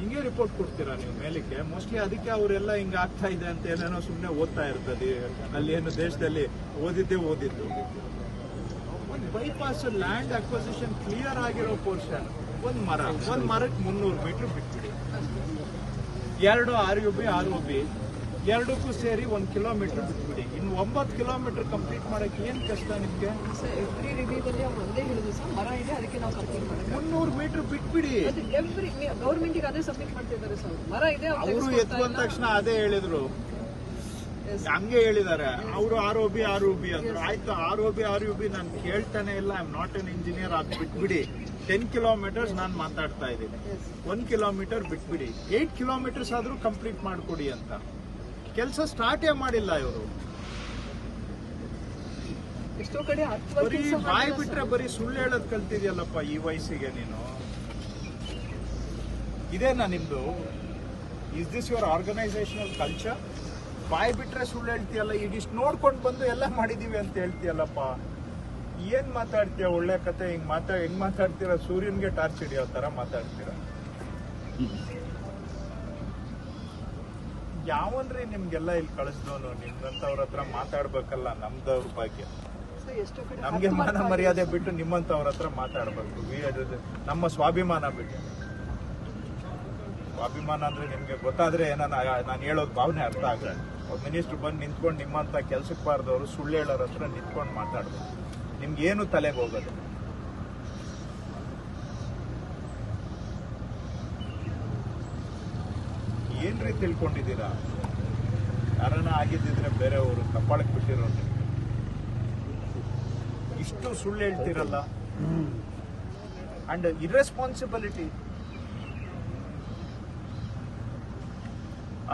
ಹಿಂಗೆ ರಿಪೋರ್ಟ್ ಕೊಡ್ತೀರಾ ನೀವು ಮೇಲಕ್ಕೆ? ಮೋಸ್ಟ್ಲಿ ಅದಕ್ಕೆ ಅವರೆಲ್ಲ ಹಿಂಗೆ ಆಗ್ತಾ ಇದೆ ಅಂತ ಏನೇನೋ ಸುಮ್ಮನೆ ಓದ್ತಾ ಇರ್ತದೆ. ಅಲ್ಲಿ ಏನು ದೇಶದಲ್ಲಿ ಓದಿದ್ದೇ ಓದಿದ್ದು. ಒಂದು ಬೈಪಾಸ್ ಲ್ಯಾಂಡ್ ಅಕ್ವಸಿಷನ್ ಕ್ಲಿಯರ್ ಆಗಿರೋ ಪೋರ್ಷನ್ ಒಂದು ಮರ. ಒಂದು ಮರಕ್ಕೆ ಮುನ್ನೂರು ಮೀಟರ್ ಬಿಟ್ಬಿಡಿ. ಎರಡು R U B R O B ಎರಡಕ್ಕೂ ಸೇರಿ ಒಂದು ಕಿಲೋಮೀಟರ್ ಬಿಟ್ಬಿಡಿ. ಇನ್ನು ಒಂಬತ್ತು ಕಿಲೋಮೀಟರ್ ಕಂಪ್ಲೀಟ್ ಮಾಡಕ್ಕೆ ಏನು ಕಷ್ಟ ನಿಮಗೆ? ಹೇಳಿದ್ರು ಮುನ್ನೂರು ಮೀಟರ್ ಬಿಟ್ಬಿಡಿ. ಅದು ಎವ್ರಿ ಗೌರ್ಮೆಂಟಿಗೆ ಅದೇ ಸಬ್ಮಿಟ್ ಮಾಡ್ತಿದ್ದಾರೆ ಸರ್. ಮರ ಇದೆ ಅವರು ಎತ್ಕೊಂಡ ಎತ್ತು ತಕ್ಷಣ ಅದೇ ಹೇಳಿದ್ರು. ಹಂಗೆ ಹೇಳಿದ್ದಾರೆ. ಅವರು R O B R U B ಅಂದ್ರು. ಆಯ್ತು R O B R U B ನಾನು ಕೇಳ್ತಾನೆ ಇಲ್ಲ. I am not an engineer ಅದು ಬಿಟ್ಬಿಡಿ. ಟೆನ್ ಕಿಲೋಮೀಟರ್ಸ್ ನಾನು ಮಾತಾಡ್ತಾ ಇದ್ದೀನಿ. ಒನ್ ಒಂದ್ ಕಿಲೋಮೀಟರ್ ಬಿಟ್ಬಿಡಿ. ಏಟ್ ಕಿಲೋಮೀಟರ್ಸ್ ಆದ್ರೂ ಕಂಪ್ಲೀಟ್ ಮಾಡಿಕೊಡಿ ಅಂತ. ಕೆಲಸ ಸ್ಟಾರ್ಟೇ ಮಾಡಿಲ್ಲ ಇವರು. ಎಷ್ಟೋ ಕಡೆ ಬರೀ ಬಾಯಿ ಬಿಟ್ರೆ ಬರೀ ಸುಳ್ಳು ಹೇಳೋದ್ ಕಲ್ತಿದ್ಯಲ್ಲಪ್ಪ ಈ ವಯಸ್ಸಿಗೆ ನೀನು? ಇದೇನಾ ನಿಮ್ದು? Is this your organisational culture ಬಾಯಿ ಬಿಟ್ರೆ ಸುಳ್ಳು ಹೇಳ್ತೀಯಲ್ಲ ಈಗ ಇಷ್ಟು ನೋಡ್ಕೊಂಡು ಬಂದು ಎಲ್ಲ ಮಾಡಿದೀವಿ ಅಂತ ಹೇಳ್ತೀಯಲ್ಲಪ್ಪ. ಏನ್ ಮಾತಾಡ್ತೀಯ ಒಳ್ಳೆ ಕತೆ? ಹಿಂಗ್ ಮಾತಾ ಹೆಂಗ್ ಮಾತಾಡ್ತೀರಾ? ಸೂರ್ಯನ್ಗೆ ಟಾರ್ಚ್ ಹಿಡಿಯೋ ತರ ಮಾತಾಡ್ತೀರ. ಯಾವನ್ರಿ ನಿಮ್ಗೆಲ್ಲ ಇಲ್ಲಿ ಕಳಿಸ್ದವನು ನಿಮ್ಗಂತವ್ರ ಹತ್ರ ಮಾತಾಡ್ಬೇಕಲ್ಲ ನಮ್ದವ್ರ ಬಗ್ಗೆ ನಮ್ಗೆ ಮಾನ ಮರ್ಯಾದೆ ಬಿಟ್ಟು ನಿಮ್ಮಂತವ್ರ ಹತ್ರ ಮಾತಾಡ್ಬೇಕು. ನಮ್ಮ ಸ್ವಾಭಿಮಾನ ಬಿಟ್ಟು. ಸ್ವಾಭಿಮಾನ ಅಂದ್ರೆ ನಿಮ್ಗೆ ಗೊತ್ತಾದ್ರೆ ಏನಾನ ನಾನು ಹೇಳೋದು ಭಾವನೆ ಅರ್ಥ ಆಗಲ್ಲ ಒಬ್ಬ ಮಿನಿಸ್ಟರ್ ಬಂದು ನಿಂತ್ಕೊಂಡು ನಿಮ್ಮಂತ ಕೆಲ್ಸಕ್ಕೆ ಬಾರ್ದವ್ರು ಸುಳ್ಳು ಹೇಳೋರ ಹತ್ರ ನಿಂತ್ಕೊಂಡು ಮಾತಾಡ್ಬೇಕು. ನಿಮ್ಗೆ ಏನು ತಲೆಗೆ ಹೋಗೋದು ಏನ್ರಿ ತಿಳ್ಕೊಂಡಿದ್ದೀರಾ? ಕಾರಣ ಆಗಿದ್ದಿದ್ರೆ ಬೇರೆಯವರು ಕಪ್ಪಾಳಕ್ಕೆ ಬಿಟ್ಟಿರೋರು ಇಷ್ಟು ಸುಳ್ಳು ಹೇಳ್ತಿರಲ್ಲ? ಅಂಡ್ ಇರ್ರೆಸ್ಪಾನ್ಸಿಬಿಲಿಟಿ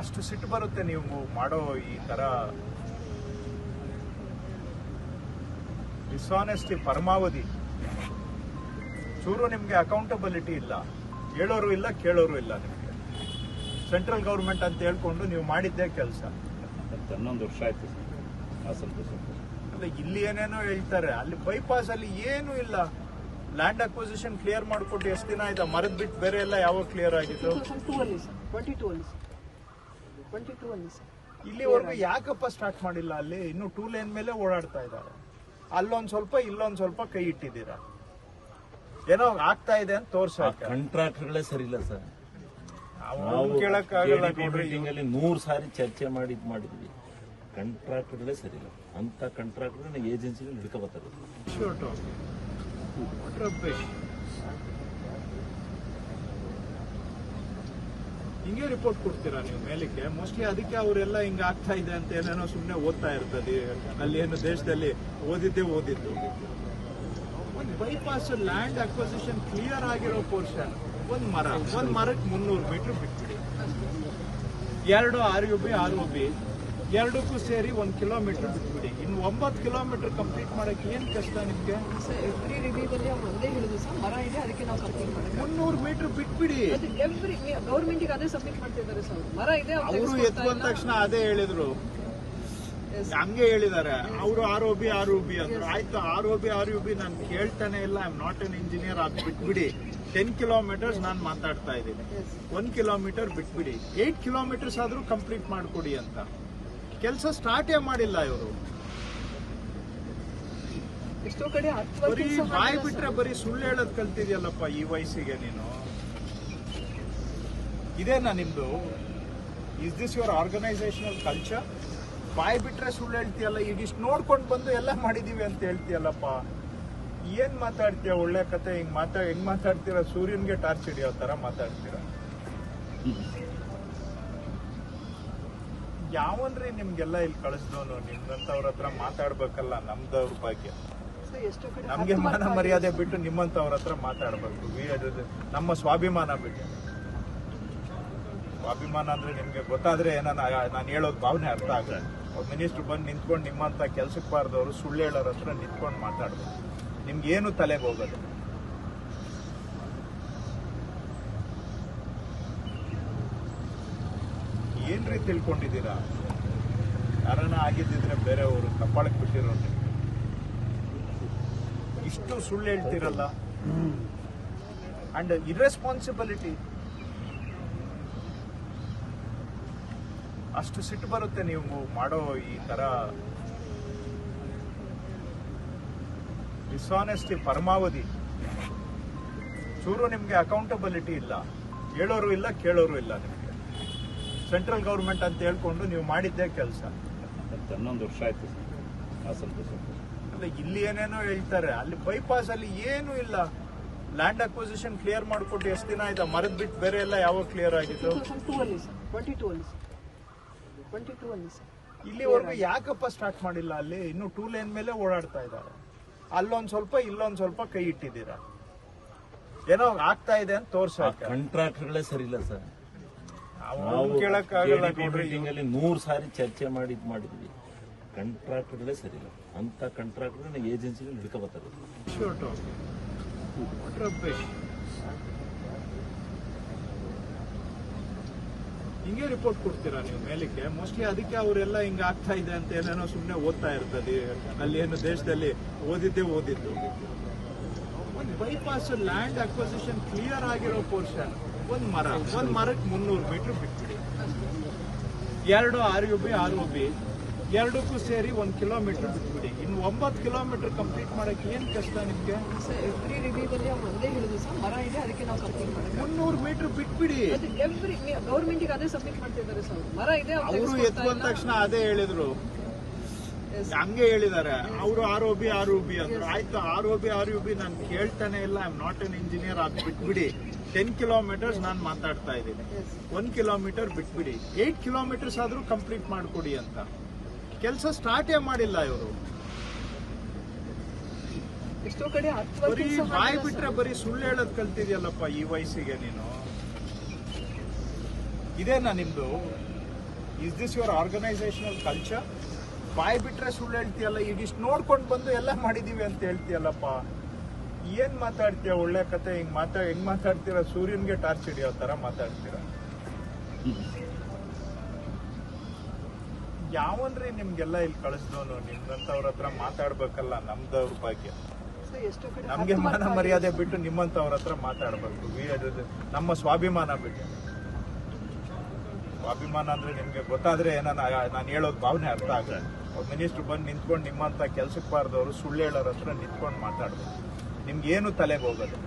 ಅಷ್ಟು ಸಿಟ್ಟು ಬರುತ್ತೆ ನೀವು ಮಾಡೋ ಈ ತರ ಡಿಸಾನೆಸ್ಟಿ ಪರಮಾವಧಿ. ಚೂರು ನಿಮಗೆ ಅಕೌಂಟಬಿಲಿಟಿ ಇಲ್ಲ. ಹೇಳೋರು ಇಲ್ಲ, ಕೇಳೋರು ಇಲ್ಲ ನಿಮ್ಗೆ. ಸೆಂಟ್ರಲ್ ಗೌರ್ಮೆಂಟ್ ಅಂತ ಹೇಳ್ಕೊಂಡು ನೀವು ಮಾಡಿದ್ದೇ ಕೆಲಸ. ಹನ್ನೊಂದು ವರ್ಷ ಆಯ್ತು ಅಲ್ಲ ಇಲ್ಲಿ ಏನೇನೋ ಹೇಳ್ತಾರೆ ಅಲ್ಲಿ ಬೈಪಾಸ್ ಅಲ್ಲಿ ಏನು ಇಲ್ಲ. ಲ್ಯಾಂಡ್ ಅಕ್ವಿಸಿಷನ್ ಕ್ಲಿಯರ್ ಮಾಡ್ಕೊಟ್ಟು ಎಷ್ಟು ದಿನ ಆಯ್ತಾ? ಮರದ್ ಬಿಟ್ಟು ಬೇರೆ ಎಲ್ಲ ಯಾವಾಗ ಕ್ಲಿಯರ್ ಆಗಿತ್ತು 2002 ಅಲ್ಲಿ ಸರ್. ಟ್ವೆಂಟಿ ಟೂ ಅಲ್ಲಿ ಟ್ವೆಂಟಿ ಟೂ ಅಲ್ಲಿ ಸರ್. ಇಲ್ಲಿವರೆಗೂ ಯಾಕಪ್ಪ ಸ್ಟಾರ್ಟ್ ಮಾಡಿಲ್ಲ ಅಲ್ಲಿ? ಇನ್ನು ಟೂ ಲೈನ್ ಮೇಲೆ ಓಡಾಡ್ತಾ ಇದ್ದಾರೆ. ಅಲ್ಲೊಂದ್ ಸ್ವಲ್ಪ ಇಲ್ಲೊಂದ್ ಸ್ವಲ್ಪ ಕೈ ಇಟ್ಟಿದ್ದೀರಾ? ಏನೋ ಆಗ್ತಾ ಇದೆ ಅಂತ ತೋರಿಸೋಕೆ. ಕಾಂಟ್ರಾಕ್ಟರ್ಗಳೇ ಸರಿ ಇಲ್ಲ ಸರ್. ನಾವು ನೂರು ಸಾರಿ ಚರ್ಚೆ ಮಾಡಿ ಇದು ಮಾಡಿದ್ವಿ. ಕಂಟ್ರಾಕ್ಟ್ಗಳೇ ಸರಿ ಇಲ್ಲ. ಅಂತ ಕಾಂಟ್ರಾಕ್ಟರ್ ಏಜೆನ್ಸಿಗಳು ಹಿಡ್ಕೊ ಬರ್ತಾರೆ. Sure talk. ಹಿಂಗೆ ರಿಪೋರ್ಟ್ ಕೊಡ್ತೀರಾ ನೀವು ಮೇಲಕ್ಕೆ? ಮೋಸ್ಟ್ಲಿ ಅದಕ್ಕೆ ಅವರೆಲ್ಲ ಹಿಂಗೆ ಆಗ್ತಾ ಇದೆ ಅಂತ ಏನೇನೋ ಸುಮ್ಮನೆ ಓದ್ತಾ ಇರ್ತದೆ. ಅಲ್ಲಿ ಏನು ದೇಶದಲ್ಲಿ ಓದಿದ್ದೇ ಓದಿದ್ದು. ಒಂದು ಬೈಪಾಸ್ ಲ್ಯಾಂಡ್ ಅಕ್ವಸಿಷನ್ ಕ್ಲಿಯರ್ ಆಗಿರೋ ಪೋರ್ಷನ್ ಒಂದು ಮರ ಒಂದು ಮರಕ್ಕೆ ಮುನ್ನೂರು ಮೀಟರ್ ಬಿಟ್ಬಿಡಿ. ಎರಡು R U B R B ಎರಡಕ್ಕೂ ಸೇರಿ ಒಂದು ಕಿಲೋಮೀಟರ್ ಬಿಟ್ಬಿಡಿ. ಇನ್ನು ಒಂಬತ್ತು ಕಿಲೋಮೀಟರ್ ಕಂಪ್ಲೀಟ್ ಮಾಡಕ್ಕೆ ಏನು ಕಷ್ಟ ನಿಮಗೆ? ಮುನ್ನೂರು ಮೀಟರ್ ಬಿಟ್ಬಿಡಿ. ಅದು ಎವ್ರಿ ಗೌರ್ಮೆಂಟಿಗೆ ಅದೇ ಸಬ್ಮಿಟ್ ಮಾಡ್ತಿದ್ದಾರೆ ಸರ್. ಮರ ಇದೆ ಅವರು ಎತ್ತು ಬಂದ ತಕ್ಷಣ ಅದೇ ಹೇಳಿದ್ರು. ಹಂಗೆ ಹೇಳಿದ್ದಾರೆ. ಅವರು R O B R U B ಅಂದ್ರು. ಆಯ್ತು R O B R U B ನಾನು ಕೇಳ್ತಾನೆ ಇಲ್ಲ. I am not an engineer ಅದು ಬಿಟ್ಬಿಡಿ. ಟೆನ್ ಕಿಲೋಮೀಟರ್ಸ್ ನಾನು ಮಾತಾಡ್ತಾ ಇದ್ದೀನಿ. ಒನ್ ಕಿಲೋಮೀಟರ್ ಬಿಟ್ಬಿಡಿ. ಏಟ್ ಕಿಲೋಮೀಟರ್ಸ್ ಆದರೂ ಕಂಪ್ಲೀಟ್ ಮಾಡಿಕೊಡಿ ಅಂತ. ಕೆಲಸ ಸ್ಟಾರ್ಟೇ ಮಾಡಿಲ್ಲ ಇವರು. ಬರೀ ಬಾಯಿ ಬಾಯ್ ಬಿಟ್ರೆ ಬರೀ ಸುಳ್ಳು ಹೇಳೋದು ಕಲ್ತಿದ್ಯಲ್ಲಪ್ಪ ಈ ವಯಸ್ಸಿಗೆ ನೀನು? ಇದೇನಾ ನಿಮ್ದು? Is this your organisational culture ಬಾಯಿ ಬಿಟ್ರೆ ಸುಳ್ಳು ಹೇಳ್ತೀಯಲ್ಲ ಈಗ ಇಷ್ಟು ನೋಡ್ಕೊಂಡು ಬಂದು ಎಲ್ಲ ಮಾಡಿದೀವಿ ಅಂತ ಹೇಳ್ತೀಯಲ್ಲಪ್ಪ. ಏನ್ ಮಾತಾಡ್ತೀಯ? ಒಳ್ಳೆ ಕತೆ ಹಿಂಗ್ ಮಾತಾ ಹೆಂಗ್ ಮಾತಾಡ್ತೀರ? ಸೂರ್ಯನ್ಗೆ ಟಾರ್ಚ್ ಹಿಡಿಯೋ ತರ ಮಾತಾಡ್ತೀರ? ಯಾವನ್ರಿ ನಿಮ್ಗೆಲ್ಲ ಇಲ್ಲಿ ಕಳಿಸ್ದವನು ನಿಮ್ಗಂತವ್ರ ಹತ್ರ ಮಾತಾಡ್ಬೇಕಲ್ಲ ನಮ್ದವ್ರ ಬಗ್ಗೆ. ನಮ್ಗೆ ಮಾನ ಮರ್ಯಾದೆ ಬಿಟ್ಟು ನಿಮ್ಮಂತವ್ರ ಹತ್ರ ಮಾತಾಡ್ಬೇಕು. ನಮ್ಮ ಸ್ವಾಭಿಮಾನ ಬಿಟ್ಟು. ಸ್ವಾಭಿಮಾನ ಅಂದ್ರೆ ನಿಮ್ಗೆ ಗೊತ್ತಾದ್ರೆ ಏನಾನ ನಾನು ಹೇಳೋದು ಭಾವನೆ ಅರ್ಥ ಆಗಲ್ಲ ಮಿನಿಸ್ಟರ್ ಬಂದು ನಿಂತ್ಕೊಂಡು ನಿಮ್ಮಂತ ಕೆಲ್ಸಕ್ಕೆ ಬಾರ್ದವ್ರು ಸುಳ್ಳು ಹೇಳೋರ ಹತ್ರ ನಿಂತ್ಕೊಂಡು ಮಾತಾಡ್ಬೇಕು. ನಿಮ್ಗೆ ಏನು ತಲೆಗೆ ಹೋಗೋದು ಏನ್ರಿ ತಿಳ್ಕೊಂಡಿದ್ದೀರಾ? ಕಾರಣ ಆಗಿದ್ದಿದ್ರೆ ಬೇರೆಯವರು ಕಪ್ಪಾಳಕ್ಕೆ ಬಿಟ್ಟಿರೋ ಇಷ್ಟು ಸುಳ್ಳು ಹೇಳ್ತಿರಲ್ಲ. ಅಂಡ್ ಇರ್ರೆಸ್ಪಾನ್ಸಿಬಿಲಿಟಿ ಅಷ್ಟು ಸಿಟ್ಟು ಬರುತ್ತೆ ನೀವು ಮಾಡೋ ಈ ತರ ಡಿಸಾನೆಸ್ಟಿ ಪರಮಾವಧಿ. ಚೂರು ನಿಮಗೆ ಅಕೌಂಟಬಿಲಿಟಿ ಇಲ್ಲ. ಹೇಳೋರು ಇಲ್ಲ ಕೇಳೋರು ಇಲ್ಲ ನಿಮಗೆ. ಸೆಂಟ್ರಲ್ ಗೌರ್ಮೆಂಟ್ ಅಂತ ಹೇಳ್ಕೊಂಡು ನೀವು ಮಾಡಿದ್ದೇ ಕೆಲಸ. ಹನ್ನೊಂದು ವರ್ಷ ಆಯ್ತು ಅಲ್ಲ ಇಲ್ಲಿ ಏನೇನೋ ಹೇಳ್ತಾರೆ. ಅಲ್ಲಿ ಬೈಪಾಸ್ ಅಲ್ಲಿ ಏನು ಇಲ್ಲ. ಲ್ಯಾಂಡ್ ಅಕ್ವಿಸಿಷನ್ ಕ್ಲಿಯರ್ ಮಾಡ್ಕೊಟ್ಟು ಎಷ್ಟು ದಿನ ಆಯ್ತಾ? ಮರದ್ ಬಿಟ್ಟು ಬೇರೆ ಎಲ್ಲ ಯಾವಾಗ ಕ್ಲಿಯರ್ ಆಗಿತ್ತು ಇಲ್ಲಿವರೆಗೂ ಯಾಕಪ್ಪ ಸ್ಟಾರ್ಟ್ ಮಾಡಿಲ್ಲ ಅಲ್ಲಿ? ಇನ್ನು ಟೂ ಲೈನ್ ಮೇಲೆ ಓಡಾಡ್ತಾ ಇದ್ದಾರೆ ಅಲ್ಲೊಂದ್ ಸ್ವಲ್ಪ ಇಲ್ಲೊಂದ್ ಸ್ವಲ್ಪ ಕೈ ಇಟ್ಟಿದ್ದೀರಾ? ಏನೋ ಆಗ್ತಾ ಇದೆ ಅಂತ ತೋರ್ಸಕ್ಕೆ ಕಾಂಟ್ರಾಕ್ಟರ್ಗಳೇ ಸರಿ ಇಲ್ಲ ಸರ್. ನಾವು ಕೇಳಕ್ಕಾಗಲ್ಲ ಮೀಟಿಂಗ್ ಅಲ್ಲಿ ನೂರು ಸಾರಿ ಚರ್ಚೆ ಮಾಡಿ ಇದ್ ಮಾಡಿದ್ವಿ. ಕಾಂಟ್ರಾಕ್ಟರ್ಗಳೇ ಸರಿ ಇಲ್ಲ. ಅಂತ ಕಾಂಟ್ರಾಕ್ಟರ್ ಏಜೆನ್ಸಿಗಳು ಹಿಡ್ಕೊಬರ್ತಾರೆ Sure talk. What rubbish. ಹಿಂಗೆ ರಿಪೋರ್ಟ್ ಕೊಡ್ತೀರಾ ನೀವು ಮೇಲಕ್ಕೆ? ಮೋಸ್ಟ್ಲಿ ಅದಕ್ಕೆ ಅವರೆಲ್ಲ ಹಿಂಗೆ ಆಗ್ತಾ ಇದೆ ಅಂತ ಏನೇನೋ ಸುಮ್ಮನೆ ಓದ್ತಾ ಇರ್ತದೆ. ಅಲ್ಲಿ ಏನು ದೇಶದಲ್ಲಿ ಓದಿದ್ದೇ ಓದಿದ್ದು. ಒಂದು ಬೈಪಾಸ್ ಲ್ಯಾಂಡ್ ಅಕ್ವಸಿಷನ್ ಕ್ಲಿಯರ್ ಆಗಿರೋ ಪೋರ್ಷನ್ ಒಂದು ಮರ. ಒಂದು ಮರಕ್ಕೆ ಮುನ್ನೂರು ಮೀಟರ್ ಬಿಟ್ಬಿಡಿ. ಎರಡು R U B R U B ಎರಡಕ್ಕೂ ಸೇರಿ ಒಂದು ಕಿಲೋಮೀಟರ್ ಬಿಟ್ಬಿಡಿ. ಇನ್ನು ಒಂಬತ್ತು ಕಿಲೋಮೀಟರ್ ಕಂಪ್ಲೀಟ್ ಮಾಡೋಕ್ಕೆ ಏನು ಕಷ್ಟ ನಿಮಗೆ? ಬಿಟ್ಬಿಡಿ. ಅದು ಎವ್ರಿ ಗೌರ್ಮೆಂಟಿಗೆ ಅದೇ ಸಬ್ಮಿಟ್ ಮಾಡ್ತಿದ್ದಾರೆ ಸರ್ ಮರ ಇದೆ ಅವರು ಎತ್ತು ಬಂದ ತಕ್ಷಣ ಅದೇ ಹೇಳಿದ್ರು. ಹಂಗೆ ಹೇಳಿದ್ದಾರೆ. ಅವರು R O B R U B ಅಂದ್ರು. ಆಯ್ತು R O B R U B ನಾನು ಕೇಳ್ತಾನೆ ಇಲ್ಲ. I am not an engineer ಅದು ಬಿಟ್ಬಿಡಿ. ಟೆನ್ ಕಿಲೋಮೀಟರ್ಸ್ ನಾನು ಮಾತಾಡ್ತಾ ಇದ್ದೀನಿ. ಒನ್ ಕಿಲೋಮೀಟರ್ ಬಿಟ್ಬಿಡಿ. ಏಟ್ ಕಿಲೋಮೀಟರ್ಸ್ ಆದರೂ ಕಂಪ್ಲೀಟ್ ಮಾಡಿಕೊಡಿ ಅಂತ. ಕೆಲಸ ಸ್ಟಾರ್ಟೇ ಮಾಡಿಲ್ಲ ಇವರು. ಬರೀ ಬಾಯ್ ಬಿಟ್ರೆ ಬರೀ ಸುಳ್ಳು ಹೇಳೋದು ಕಲ್ತಿದ್ಯಲ್ಲಪ್ಪ ಈ ವಯಸ್ಸಿಗೆ ನೀನು? ಇದೇನಾ ನಿಮ್ದು? Is this your organisational culture ಬಾಯ್ ಬಿಟ್ರೆ ಸುಳ್ಳು ಹೇಳ್ತೀಯಲ್ಲ ಈಗಿಷ್ಟು ನೋಡ್ಕೊಂಡು ಬಂದು ಎಲ್ಲ ಮಾಡಿದೀವಿ ಅಂತ ಹೇಳ್ತೀಯಲ್ಲಪ್ಪ. ಏನ್ ಮಾತಾಡ್ತೀಯ ಒಳ್ಳೆ ಕತೆ? ಹಿಂಗ್ ಮಾತಾ ಹೆಂಗ್ ಮಾತಾಡ್ತೀರ? ಸೂರ್ಯನ್ಗೆ ಟಾರ್ಚ್ ಹಿಡಿಯೋ ತರ ಮಾತಾಡ್ತೀರ. ಯಾವನ್ರಿ ನಿಮ್ಗೆಲ್ಲ ಇಲ್ಲಿ ಕಳಿಸ್ದವನು ನಿಮ್ಗಂತವ್ರ ಹತ್ರ ಮಾತಾಡ್ಬೇಕಲ್ಲ ನಮ್ದವ್ರ ಬಗ್ಗೆ. ನಮಗೆ ಮಾನ ಮರ್ಯಾದೆ ಬಿಟ್ಟು ನಿಮ್ಮಂತವ್ರ ಹತ್ರ ಮಾತಾಡ್ಬೇಕು. ನಮ್ಮ ಸ್ವಾಭಿಮಾನ ಬಿಟ್ಟು. ಸ್ವಾಭಿಮಾನ ಅಂದ್ರೆ ನಿಮ್ಗೆ ಗೊತ್ತಾದ್ರೆ ಏನಾನ ನಾನು ಹೇಳೋದು ಭಾವನೆ ಅರ್ಥ ಆಗುತ್ತೆ. ಒಬ್ಬ ಮಿನಿಸ್ಟರ್ ಬಂದು ನಿಂತ್ಕೊಂಡು ನಿಮ್ಮಂತ ಕೆಲ್ಸಕ್ಕೆ ಬಾರ್ದವರು ಸುಳ್ಳು ಹೇಳೋರ ಹತ್ರ ನಿಂತ್ಕೊಂಡು ನಿಮ್ಗೆ ಏನು ತಲೆಗೆ ಹೋಗೋದು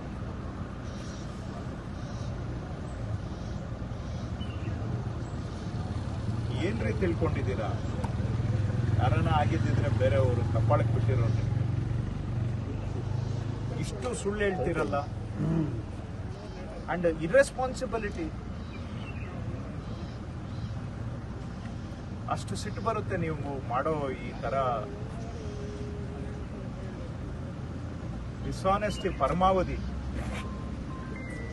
ಏನ್ರಿ ತಿಳ್ಕೊಂಡಿದ್ದೀರಾ? ಕಾರಣ ಆಗಿದ್ದಿದ್ರೆ ಬೇರೆಯವರು ಕಪ್ಪಾಳಕ್ಕೆ ಬಿಟ್ಟಿರೋರು ನಿಮ್ಗೆ. ಇಷ್ಟು ಸುಳ್ಳು ಹೇಳ್ತಿರಲ್ಲ. ಅಂಡ್ ಇರ್ರೆಸ್ಪಾನ್ಸಿಬಿಲಿಟಿ ಅಷ್ಟು ಸಿಟ್ಟು ಬರುತ್ತೆ ನೀವು ಮಾಡೋ ಈ ತರ ಡಿಸಾನೆಸ್ಟಿ ಪರಮಾವಧಿ.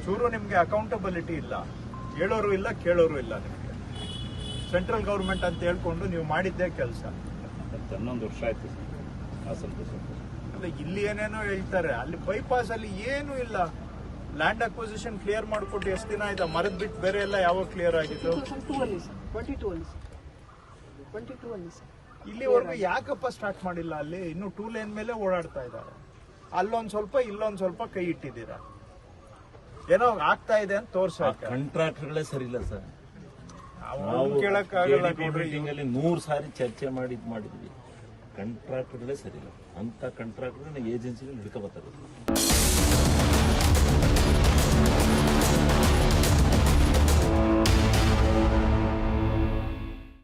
ಚೂರು ನಿಮಗೆ ಅಕೌಂಟಬಿಲಿಟಿ ಇಲ್ಲ. ಹೇಳೋರು ಇಲ್ಲ ಕೇಳೋರು ಇಲ್ಲ ನಿಮಗೆ. ಸೆಂಟ್ರಲ್ ಗೌರ್ಮೆಂಟ್ ಅಂತ ಹೇಳ್ಕೊಂಡು ನೀವು ಮಾಡಿದ್ದೇ ಕೆಲಸ. ಹನ್ನೊಂದು ವರ್ಷ ಆಯ್ತು ಅಲ್ಲ ಇಲ್ಲಿ ಏನೇನೋ ಹೇಳ್ತಾರೆ. ಅಲ್ಲಿ ಬೈಪಾಸ್ ಅಲ್ಲಿ ಏನು ಇಲ್ಲ. ಲ್ಯಾಂಡ್ ಅಕ್ವಿಸಿಷನ್ ಕ್ಲಿಯರ್ ಮಾಡ್ಕೊಟ್ಟು ಎಷ್ಟು ದಿನ ಆಯ್ತಾ? ಮರದ್ ಬಿಟ್ಟು ಬೇರೆ ಎಲ್ಲ ಯಾವಾಗ ಕ್ಲಿಯರ್ ಆಗಿತ್ತು 2002 ಅಲ್ಲಿ ಸರ್. ಟ್ವೆಂಟಿ ಟೂ ಅಲ್ಲಿ ಸರ್. ಇಲ್ಲಿವರೆಗೂ ಯಾಕಪ್ಪ ಸ್ಟಾರ್ಟ್ ಮಾಡಿಲ್ಲ ಅಲ್ಲಿ? ಇನ್ನು ಟೂ ಲೈನ್ ಮೇಲೆ ಓಡಾಡ್ತಾ ಇದ್ದಾರೆ. ಅಲ್ಲೊಂದ್ ಸ್ವಲ್ಪ ಇಲ್ಲೊಂದ್ ಸ್ವಲ್ಪ ಕೈ ಇಟ್ಟಿದ್ದೀರಾ? ಏನೋ ಆಗ್ತಾ ಇದೆ ಅಂತ ತೋರ್ಸಕ್ಕೆ ಕಾಂಟ್ರಾಕ್ಟರ್ಗಳೇ ಸರಿ ಇಲ್ಲ ಸರ್. ನಾವು ಕೇಳಕ್ಕಾಗಲ್ಲ ನೂರ್ ಮೀಟಿಂಗ್ ಅಲ್ಲಿ ನೂರು ಸಾರಿ ಚರ್ಚೆ ಮಾಡಿ ಇದ್ ಮಾಡಿದ್ವಿ. ಕಾಂಟ್ರಾಕ್ಟರ್ಗಳೇ ಸರಿ ಇಲ್ಲ. ಅಂತ ಕಾಂಟ್ರಾಕ್ಟರ್ ಏಜೆನ್ಸಿಗಳು ಹಿಡ್ಕೊಬರ್ತಾರೆ